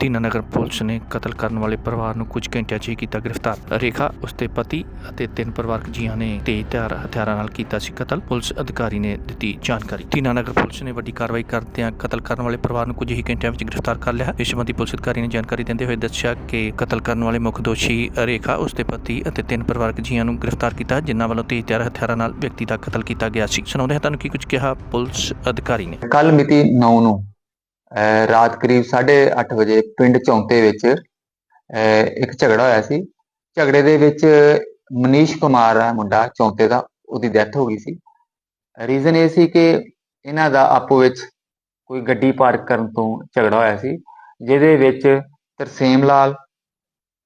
Dinanagar police ਨੇ ਕਤਲ ਕਰਨ ਵਾਲੇ ਪਰਿਵਾਰ ਨੂੰ ਕੁਝ ਘੰਟਿਆਂ 'ਚ ਹੀ ਕੀਤਾ ਗ੍ਰਿਫਤਾਰ। ਰੇਖਾ ਉਸਦੇ ਪਤੀ ਅਤੇ ਤਿੰਨ ਪਰਿਵਾਰਕ ਜੀਆਂ ਨੇ ਤੇਜ਼ ਧਾਰ ਹਥਿਆਰਾਂ ਨਾਲ ਕੀਤਾ ਸੀ ਕਤਲ। ਪੁਲਿਸ ਅਧਿਕਾਰੀ ਨੇ ਦਿੱਤੀ ਜਾਣਕਾਰੀ। ਦੀਨਾਨਗਰ ਪੁਲਿਸ ਨੇ ਵੱਡੀ ਕਾਰਵਾਈ ਕਰਦਿਆਂ ਕਤਲ ਕਰਨ ਵਾਲੇ ਪਰਿਵਾਰ ਨੂੰ ਕੁਝ ਹੀ ਘੰਟਿਆਂ ਵਿੱਚ ਗ੍ਰਿਫਤਾਰ ਕਰ ਲਿਆ। ਇਸ ਸੰਬੰਧੀ ਪੁਲਿਸ ਅਧਿਕਾਰੀ ਨੇ ਜਾਣਕਾਰੀ ਦਿੰਦੇ ਹੋਏ ਦੱਸਿਆ ਕਿ ਕਤਲ ਕਰਨ ਵਾਲੇ ਮੁੱਖ ਦੋਸ਼ੀ ਰੇਖਾ ਉਸਦੇ ਪਤੀ ਅਤੇ ਤਿੰਨ ਪਰਿਵਾਰਕ ਜੀਆਂ ਨੂੰ ਗ੍ਰਿਫਤਾਰ ਕੀਤਾ, ਜਿਨ੍ਹਾਂ ਵੱਲੋਂ ਤੇਜ਼ ਧਾਰ ਹਥਿਆਰਾਂ ਨਾਲ ਵਿਅਕਤੀ ਦਾ ਕਤਲ ਕੀਤਾ ਗਿਆ ਸੀ। ਸੁਣਾਉਂਦੇ ਹਾਂ ਤੁਹਾਨੂੰ ਕੀ ਕੁਝ ਕਿਹਾ ਪੁਲਿਸ ਅਧਿਕਾਰੀ ਨੇ। ਕੱਲ ਮਿਤੀ 9 ਨੂੰ ਰਾਤ ਕਰੀਬ 8:30 ਵਜੇ ਪਿੰਡ ਚੌਂਤੇ ਵਿੱਚ ਇੱਕ ਝਗੜਾ ਹੋਇਆ ਸੀ। ਝਗੜੇ ਦੇ ਵਿੱਚ ਮਨੀਸ਼ ਕੁਮਾਰ ਹੈ ਮੁੰਡਾ ਚੌਂਤੇ ਦਾ, ਉਹਦੀ ਡੈਥ ਹੋ ਗਈ ਸੀ। ਰੀਜ਼ਨ ਇਹ ਸੀ ਕਿ ਇਹਨਾਂ ਦਾ ਆਪੋ ਵਿੱਚ ਕੋਈ ਗੱਡੀ ਪਾਰਕ ਕਰਨ ਤੋਂ ਝਗੜਾ ਹੋਇਆ ਸੀ, ਜਿਹਦੇ ਵਿੱਚ ਤਰਸੇਮ ਲਾਲ,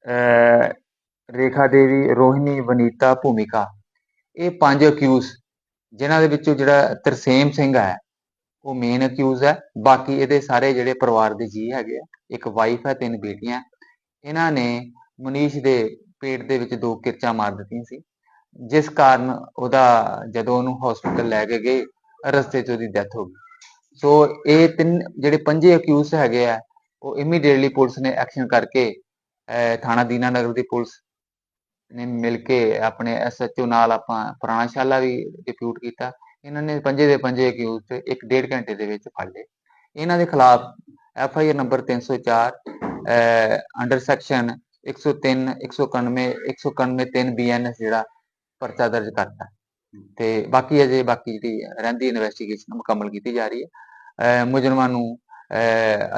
ਅਹ ਰੇਖਾ ਦੇਵੀ, ਰੋਹਿਣੀ, ਵਨੀਤਾ ਭੂਮਿਕਾ, ਇਹ ਪੰਜ ਅਕਿਊਜ਼ ਜਿਨ੍ਹਾਂ ਦੇ ਵਿੱਚੋਂ ਜਿਹੜਾ ਤਰਸੇਮ ਸਿੰਘ ਹੈ ਉਹ ਮੇਨ ਅਕਿਊਜ਼ ਹੈ। ਬਾਕੀ ਇਹਦੇ ਸਾਰੇ ਜਿਹੜੇ ਪਰਿਵਾਰ ਦੇ ਜੀ ਹੈਗੇ ਆ, ਇੱਕ ਵਾਈਫ ਹੈ, ਤਿੰਨ ਬੇਟੀਆਂ। ਇਹਨਾਂ ਨੇ ਮਨੀਸ਼ ਦੇ ਪੇਟ ਦੇ ਵਿੱਚ ਦੋ ਕਿਰਚਾਂ ਮਾਰ ਦਿੱਤੀਆਂ ਸੀ। ਜਿਸ ਕਾਰਨ ਉਹਦਾ ਜਦੋਂ ਉਹਨੂੰ ਹਸਪੀਟਲ ਲੈ ਕੇ ਗਏ, ਰਸਤੇ 'ਚ ਉਹਦੀ ਡੈਥ ਹੋ ਗਈ। ਸੋ ਇਹ ਤਿੰਨ ਜਿਹੜੇ ਪੰਜੇ ਅਕਿਊਜ਼ ਹੈਗੇ ਆ, ਉਹ ਇਮੀਡੀਏਟਲੀ ਪੁਲਿਸ ਨੇ ਐਕਸ਼ਨ ਕਰਕੇ, ਅਹ, ਥਾਣਾ ਦੀਨਾਨਗਰ ਦੀ ਪੁਲਿਸ ਨੇ ਮਿਲ ਕੇ ਆਪਣੇ ਐਸਐਚਓ ਨਾਲ ਆਪਾਂ ਪੁਰਾਣਾਸ਼ਾਲਾ ਵੀ ਡਿਪਿਊਟ ਕੀਤਾ। ਇਹਨਾਂ ਨੇ ਪੰਜੇ ਦੇ ਪੰਜੇ ਅਕਿਊਜ਼ ਤੇ ਇੱਕ ਡੇਢ ਘੰਟੇ ਦੇ ਵਿੱਚ ਫੜ ਲਏ। ਇਹਨਾਂ ਦੇ ਖਿਲਾਫ F I R number 304 under section 103 191 191 3 BNS ਜਿਹੜਾ ਪਰਚਾ ਦਰਜ ਕਰਤਾ। ਤੇ ਬਾਕੀ ਅਜੇ ਬਾਕੀ ਜਿਹੜੀ ਰਹਿੰਦੀ ਇਨਵੈਸਟੀਗੇਸ਼ਨ ਮੁਕੰਮਲ ਕੀਤੀ ਜਾ ਰਹੀ ਹੈ। ਮੁਜਰਮਾਂ ਨੂੰ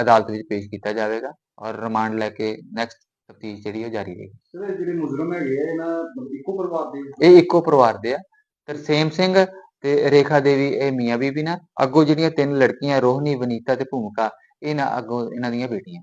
ਅਦਾਲਤ ਵਿੱਚ ਪੇਸ਼ ਕੀਤਾ ਜਾਵੇਗਾ ਔਰ ਰਿਮਾਂਡ ਲੈ ਕੇ ਨੈਕਸਟ ਤਫਤੀਸ਼ ਜਿਹੜੀ ਉਹ ਜਾਰੀ ਰਹੇਗੀ। ਸਰ ਜਿਹੜੇ ਮੁਜਰਮ ਹੈਗੇ ਇਹਨਾਂ ਇੱਕੋ ਪਰਿਵਾਰ ਦੇ ਇਹ ਇੱਕੋ ਪਰਿਵਾਰ ਦੇ ਆ। ਤਰਸੇਮ ਸਿੰਘ ਤੇ ਰੇਖਾ ਦੇਵੀ, ਇਹ ਮੀਆਂ ਬੀਬੀ ਨਾਲ ਅੱਗੋਂ ਜਿਹੜੀਆਂ ਤਿੰਨ ਲੜਕੀਆਂ ਰੋਹਨੀ ਵਨੀਤਾ ਤੇ ਭੂਮਿਕਾ, ਇਹ ਨਾ ਅੱਗੋਂ ਇਹਨਾਂ ਦੀਆਂ ਬੇਟੀਆਂ।